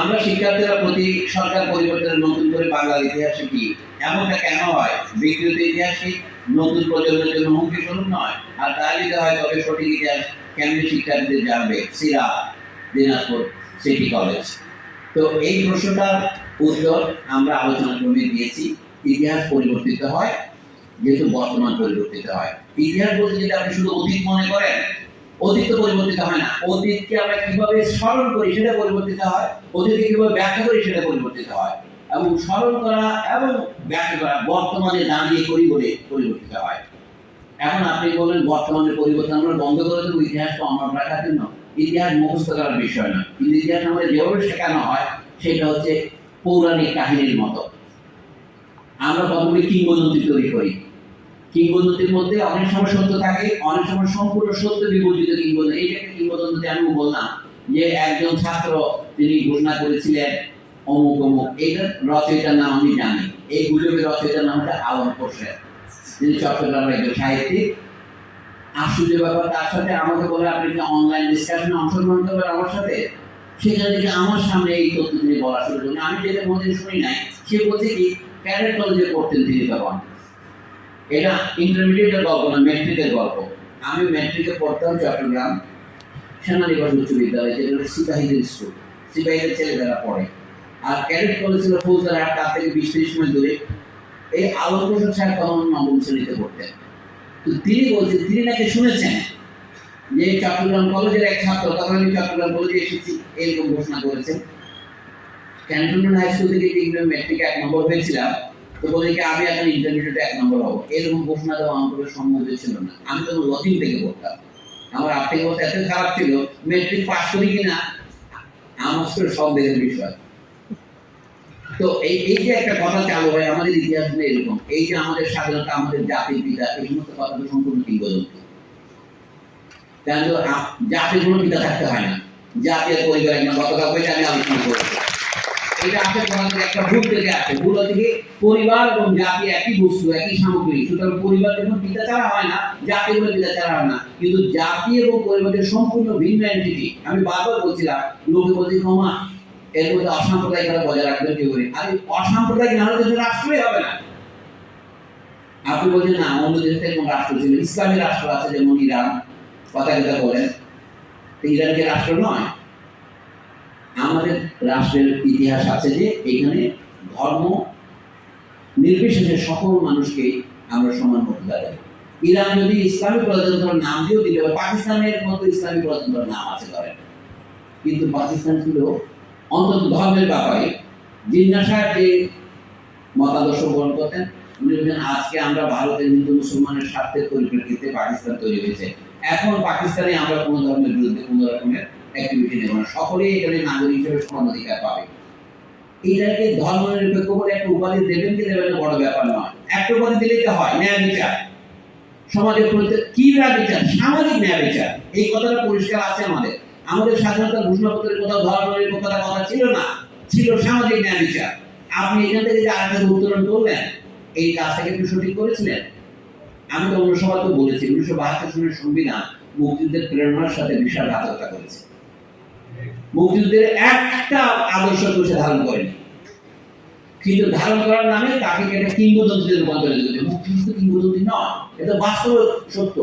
আমরা শিক্ষার্থীরা প্রতি সরকার পরিবর্তন নতুন করে বাংলার ইতিহাসে কি? এমনটা কেন হয়? বিকৃত ইতিহাসই নতুন প্রজন্মের জন্য হুমকি স্বরূপ নয়? আর তাই যদি হয় তবে সঠিক ইতিহাস কেমনি শিক্ষার্থীদের জানবে? সিরা, দিনাজপুর সিটি কলেজ। তো এই প্রশ্নটার উত্তর আমরা আলোচনা ক্রমে দিয়েছি ইতিহাস পরিবর্তিত হয়, যেহেতু বর্তমান পরিবর্তিত হয়। ইতিহাস বলতে যদি আপনি শুধু অতীত মনে করেন অতীত পরিবর্তিত হয় না। অতীতকে আমরা কীভাবে স্মরণ করি সেটা পরিবর্তিত হয়, অতীতকে কীভাবে ব্যাখ্যা করি সেটা পরিবর্তিত হয় এবং স্মরণ করা এবং ব্যাখ্যা করা বর্তমানে দাঁড়িয়ে করি বলে পরিবর্তিত হয়। এখন আপনি বলেন বর্তমানে পরিবর্তন আমরা বন্ধ করে দেবো ইতিহাসকে অমর রাখার জন্য ইতিহাস মুখস্থ করার বিষয় না। কিন্তু ইতিহাস আমাদের যেভাবে শেখানো হয়, সেটা হচ্ছে পৌরাণিক কাহিনীর মতো। আমরা কতগুলি কিংবদন্তি তৈরি করি। কিংবদন্তির মধ্যে অনেক সময় সত্য থাকে, অনেক সময় সম্পূর্ণ সত্য বিবর্জিত কিংবদন্তি। এই একটা কিংবদন্তি আমি বললাম যে একজন ছাত্র তিনি ঘোষণা করেছিলেন অমুক অমুক। এইটার রচয়িতার নাম আমি জানি। এই গুজবের রচয়িতার নাম হচ্ছে আলম হোসেন তিনি চট্টগ্রামের একজন সাহিত্যিক। আশ্চর্য ব্যাপার তার সাথে আমাকে বলে, আপনি কি অনলাইন ডিসকাশনে অংশগ্রহণ করবেন আমার সাথে? সেখানে থেকে আমার সামনে এই তথ্য তিনি বলা শুরু করেন আমি যেটা কোনোদিন শুনি নাই, সে বলছে কি ক্যাডেট কলেজে পড়তেন তিনি তখন এটা ইন্টারমিডিয়েটের গল্প না ম্যাট্রিকের গল্প। আমি ম্যাট্রিকে পড়তাম চট্টগ্রাম সেনানিবাস উচ্চ বিদ্যালয়, যেটা হলো সিপাহীদের স্কুল সিপাহীদের ছেলেমেয়েরা পড়ে। আর ক্যাডেট কলেজ ছিল ফৌজদারহাট তার থেকে বিশ, ত্রিশ মাইল দূরে। এই আলোক প্রসাদ সাহেব তখন নবম শ্রেণীতে পড়তেন। তো তিনি বলছেন তিনি নাকি শুনেছেন যে চট্টগ্রাম কলেজের এক ছাত্র, তখন আমি চট্টগ্রাম কলেজে এসেছি, এরকম ঘোষণা করেছেন। ক্যান্টনমেন্ট হাই স্কুল থেকে ইংল্যান্ড ম্যাট্রিকে এক নম্বর হয়েছিলাম। তো আমি এখন এক নম্বর হব? এরকম ঘোষণা দেওয়া ছিল না। আমি তখন থেকে পড়তাম। আমার আর্থিক অবস্থা এত খারাপ ছিল মেট্রিক পাস করি কিনা, আমার সন্দেহের বিষয়। তো এই এই যে একটা কথা চালু হয়, আমাদের ইতিহাস এরকম। এই যে আমাদের স্বাধীনতা, আমাদের জাতির পিতা, এই সমস্ত কথাটা সম্পূর্ণ কিংবদন্তি জাতির কোনো পিতা থাকতে হয় না। জাতীয় পরিবার গতকাল আমি আলোচনা করেছি। এটা আসে তোমাদের একটা ভুল থেকে আসে। ভুল থেকে পরিবার এবং জাতি একই বস্তু, একই সামগ্রী। সুতরাং পরিবার যখন পিতা ছাড়া হয় না, জাতি বলে পিতা ছাড়া হয় না। কিন্তু জাতি এবং পরিবারের সম্পূর্ণ ভিন্ন এন্টিটি আমি বারবার বলছিলাম, লোকে বলছি ক্ষমা এর মধ্যে অসাম্প্রদায়িকতা বজায় রাখবেন কি করে? আরে, অসাম্প্রদায়িক না হলে রাষ্ট্রই হবে না। আপনি বলছেন, না, অন্য দেশ থেকে কোন রাষ্ট্র ছিল। ইসলামী রাষ্ট্র আছে যেমন ইরান। কথা কথা বলেন। ইরান কি রাষ্ট্র নয়? আমাদের রাষ্ট্রের ইতিহাস আছে যে এখানে ধর্ম নির্বিশেষে সকল মানুষকে আমরা সমান মর্যাদা দেব। ইরান যদি ইসলামী প্রজাতন্ত্রের নাম দিয়েও পারে, পাকিস্তানের মতো ইসলামী প্রজাতন্ত্রের নাম আছে ধরেন। কিন্তু পাকিস্তান ছিল অন্তত ধর্মের ব্যাপারে। জিন্না সাহেব যে মতাদর্শ গ্রহণ করতেন, উনি বলছেন আজকে আমরা ভারতের হিন্দু মুসলমানের স্বার্থের পরিপ্রেক্ষিতে পাকিস্তান তৈরি হয়েছে। এখন পাকিস্তানে আমরা কোনো ধর্মের বিরুদ্ধে কোনো রকমের অ্যাক্টিভিটি না সকলেই এখানে নাগরিক হিসেবে সমান অধিকার পাবে। এটাকে ধর্ম নিরপেক্ষ বলে একটা উপাধি দেবেন কি দেবেন বড় ব্যাপার নয়। একটা উপাধি হয়, ন্যায় বিচার। সমাজের কি ন্যায় বিচার? সামাজিক ন্যায় বিচার। এই কথাটা পরিষ্কার আছে আমাদের। আমাদের স্বাধীনতা ঘোষণাপত্রের কোথাও ধর্ম নিরপেক্ষতার কথা ছিল না। ছিল সামাজিক ন্যায় বিচার। আপনি এখান থেকে যে আরেকটা উত্তোলন করলেন, এই কাজটাকে একটু সঠিক করেছিলেন? আমি তো অন্য সবার তো বলেছি, উনিশশো বাহাত্তর সনের সংবিধান মুক্তিযুদ্ধের প্রেরণার সাথে বিশাল বিশ্বাসঘাতকতা করেছে। মুক্তিযুদ্ধের একটা আদর্শ সে ধারণ করেনি। কিন্তু ধারণ করার নামে তাকে একটা কিংবদন্তিতে রূপান্তরিত করছে মুক্তিযুদ্ধ কিংবদন্তি নয়, এটা বাস্তব সত্য।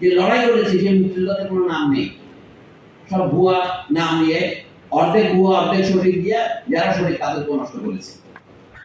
যে লড়াই করেছে সেই মুক্তিযোদ্ধাতে কোনো নাম নেই। সব ভুয়া নাম নিয়ে অর্ধেক ভুয়া, অর্ধেক সঠিক দিয়ে যারা সঠিক তাদেরকে নষ্ট করেছে।